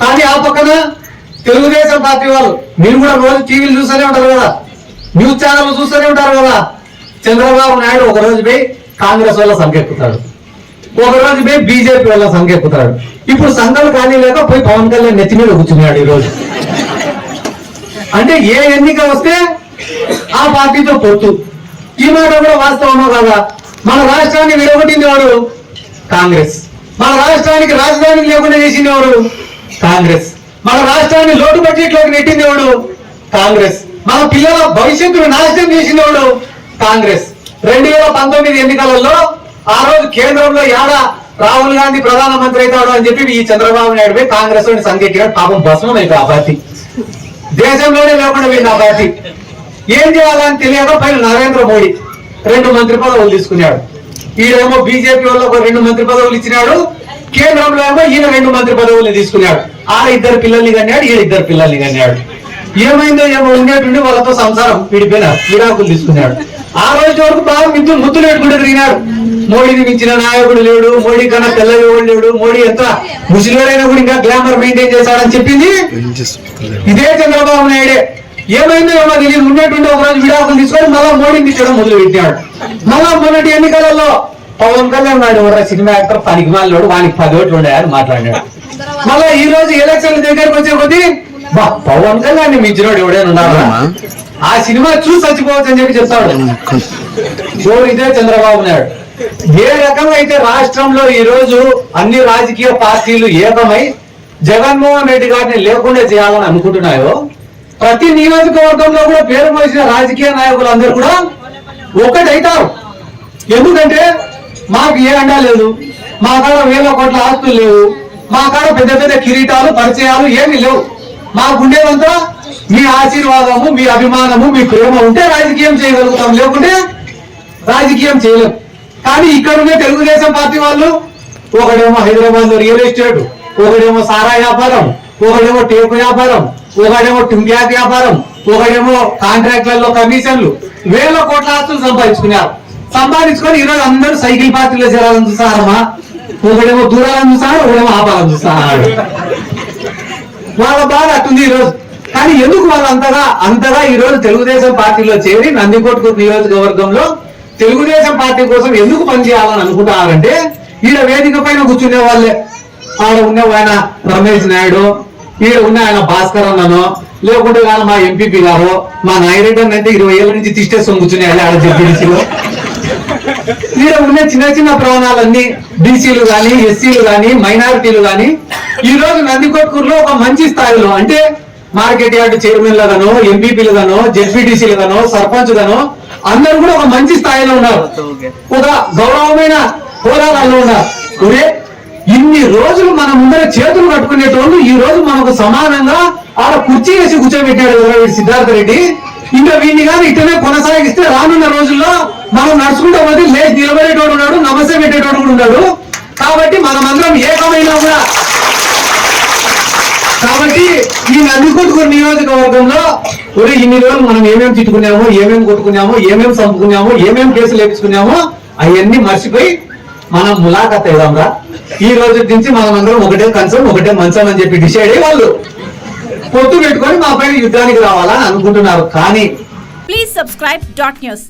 కానీ ఆ పక్కన తెలుగుదేశం పార్టీ వాళ్ళు మీరు కూడా రోజు టీవీలు చూస్తూనే ఉంటారు కదా న్యూస్ ఛానల్ చూస్తూనే ఉంటారు కదా. చంద్రబాబు నాయుడు ఒక రోజు పోయి కాంగ్రెస్ వల్ల సంకెక్కుతాడు ఒక రోజు పోయి బీజేపీ వల్ల సంకెక్కుతాడు ఇప్పుడు సంఘాలు ఖాళీ లేక పోయి పవన్ కళ్యాణ్ నెత్తి మీద కూర్చున్నాడు ఈ రోజు అంటే ఏ ఎన్నిక వస్తే ఆ పార్టీతో పొత్తు. ఈ మాట కూడా వాస్తవమో కదా? మన రాష్ట్రాన్ని విడగొట్టింది వాడు కాంగ్రెస్. మన రాష్ట్రానికి రాజధాని లేకుండా చేసింది వాడు కాంగ్రెస్. మన రాష్ట్రాన్ని లోటు బడ్జెట్లోకి నెట్టింది ఎవడు? కాంగ్రెస్. మన పిల్లల భవిష్యత్తును నాశనం చేసింది ఎవడు? కాంగ్రెస్. రెండు వేల పంతొమ్మిది ఎన్నికలలో ఆ రోజు కేంద్రంలో యాడ రాహుల్ గాంధీ ప్రధానమంత్రి అవుతాడు అని చెప్పి ఈ చంద్రబాబు నాయుడు పోయి కాంగ్రెస్ సంఖ్య పాపం భస్మం అయిపోయి ఆ పార్టీ. దేశంలోనే లేకుండా పోయింది ఆ పార్టీ. ఏం చేయాలని తెలియక పైన నరేంద్ర మోడీ రెండు మంత్రి పదవులు తీసుకున్నాడు. ఈడేమో బీజేపీ వాళ్ళు ఒక రెండు మంత్రి పదవులు ఇచ్చినాడు. కేంద్రంలో ఏమో ఈయన రెండు మంత్రి పదవులు తీసుకున్నాడు. ఆ ఇద్దరు పిల్లల్ని కన్నాడు ఈయన ఇద్దరు పిల్లల్ని కన్నాడు. ఏమైందో ఏమో ఉండేటువంటి వాళ్ళతో సంసారం విడిపోయినారు విడాకులు తీసుకున్నాడు. ఆ రోజు వరకు బాగా మిద్దు ముద్దులు పెట్టుకుంటూ తిరిగినాడు. మోడీని మించిన నాయకుడు లేడు మోడీ కన్నా తెల్లవాడు లేడు మోడీ ఎంత ముసలివాడైనా కూడా ఇంకా గ్లామర్ మెయింటైన్ చేశాడని చెప్పింది? ఇదే చంద్రబాబు నాయుడే. ఏమైందో ఏమో తెలియదు. ఉన్నటువంటి ఒక రోజు విడాకులు తీసుకొని మళ్ళా మోడీని తీసుకోవడం మొదలు పెట్టాడు మళ్ళా మొన్నటి ఎన్నికలలో పవన్ కళ్యాణ్ నాయుడు ఎవరా సినిమా యాక్టర్ పనికి మాలోడు వానికి పది ఓట్లు ఉన్నాయని మాట్లాడాడు మళ్ళా ఈ రోజు ఎలక్షన్ దగ్గరకు వచ్చే కొద్దీ బా పవన్ కళ్యాణ్ మించినోడు ఎవడైనా ఉన్నారా ఆ సినిమా చూసి చచ్చిపోవచ్చు అని చెప్పి చెప్తాడు. జోరు ఇదే చంద్రబాబు నాయుడు. ఏ రకంగా అయితే రాష్ట్రంలో ఈ రోజు అన్ని రాజకీయ పార్టీలు ఏకమై జగన్మోహన్ రెడ్డి గారిని లేకుండా చేయాలని అనుకుంటున్నాయో ప్రతి నియోజకవర్గంలో కూడా పేరు మోసిన రాజకీయ నాయకులు అందరూ కూడా ఒకటైతారు. ఎందుకంటే మాకు ఏ అండా లేదు. మా కాడ వేల కోట్ల ఆస్తులు లేవు. మా కాడ పెద్ద పెద్ద కిరీటాలు పరిచయాలు ఏమీ లేవు. మాకు ఉండేదంతా మీ ఆశీర్వాదము మీ అభిమానము మీ ప్రేమ ఉంటే రాజకీయం చేయగలుగుతాం. లేకుంటే రాజకీయం చేయలేం. కానీ ఇక్కడ ఉండే తెలుగుదేశం పార్టీ వాళ్ళు ఒకడేమో హైదరాబాద్లో రియల్ ఎస్టేట్ ఒకడేమో సారా వ్యాపారం ఒకడేమో టేపు వ్యాపారం ఒకడేమో టుంగ్యాక్ వ్యాపారం ఒకడేమో కాంట్రాక్ట్లలో కమిషన్లు వేల కోట్ల ఆస్తులు సంపాదించుకున్నారు. సంపాదించుకొని ఈరోజు అందరూ సైకిల్ పార్టీలో చేరాలని చూస్తారమ్మా ఒకడేమో దూరాలని చూస్తాడు ఒకడేమో ఆపాలని చూస్తాడు వాళ్ళ బాధ అట్టుంది ఈ రోజు కానీ ఎందుకు వాళ్ళు అంతగా అంతగా ఈ రోజు తెలుగుదేశం పార్టీలో చేరి నందికొట్కూరు నియోజకవర్గంలో తెలుగుదేశం పార్టీ కోసం ఎందుకు పనిచేయాలని అనుకుంటున్నారంటే ఈడ వేదిక పైన కూర్చునే వాళ్ళే. ఆడ ఉన్న ఆయన రమేష్ నాయుడు ఈడ ఉన్న ఆయన భాస్కర్ అన్నను లేకుంటే కానీ మా ఎంపీపీ గారు మా నాయరెడ్డి అంటే అయితే ఇరవై ఏళ్ళ నుంచి తిష్టేసుకొని కూర్చునే వాళ్ళు ఆడ జడ్పీడీసీలో ఈడ ఉన్న చిన్న చిన్న ప్రాణాలన్నీ బీసీలు గాని ఎస్సీలు గాని మైనారిటీలు గాని ఈ రోజు నందికొట్కూరులో ఒక మంచి స్థాయిలో అంటే మార్కెట్ యార్డ్ చైర్మన్లు గానో ఎంపీపీలు గానో జెడ్పీటీసీలు గానో సర్పంచ్ గానో అందరూ కూడా ఒక మంచి స్థాయిలో ఉన్నారు. ఒక గౌరవమైన హోదాలలో ఉన్నారు. ఒరే, ఇన్ని రోజులు మన ముందర చేతులు కట్టుకునేటోళ్ళు ఈ రోజు మనకు సమానంగా ఆడ కుర్చీ వేసి కూర్చోబెట్టాడు కదా సిద్ధార్థ రెడ్డి. ఇంకా వీడిని కానీ ఇట్టనే కొనసాగిస్తే రానున్న రోజుల్లో మనం నడుచుకుంటా పోతే లేచి నిలబడేటోడు ఉన్నాడు నమస్తే పెట్టేటోడు కూడా ఉన్నాడు. కాబట్టి మనమందరం ఏకమైనా కూడా. కాబట్టి ఈ నందికొట్టుకూరు నియోజకవర్గంలో ఒరే ఇన్ని రోజులు మనం ఏమేమి తిట్టుకున్నామో ఏమేమి కొట్టుకున్నామో ఏమేమి చంపుకున్నామో ఏమేమి కేసులు వేపించుకున్నామో అవన్నీ మర్చిపోయి మనం ములాఖత్ అయ్యాంరా ఈ రోజు నుంచి మనం అందరం ఒకటే కన్సర్న్ ఒకటే మంచం అని చెప్పి డిసైడ్ అయ్యి వాళ్ళు. పొత్తు పెట్టుకొని మా పైన యుద్ధానికి రావాలని అనుకుంటున్నారు. కానీ ప్లీజ్ సబ్స్క్రైబ్ డాట్ న్యూస్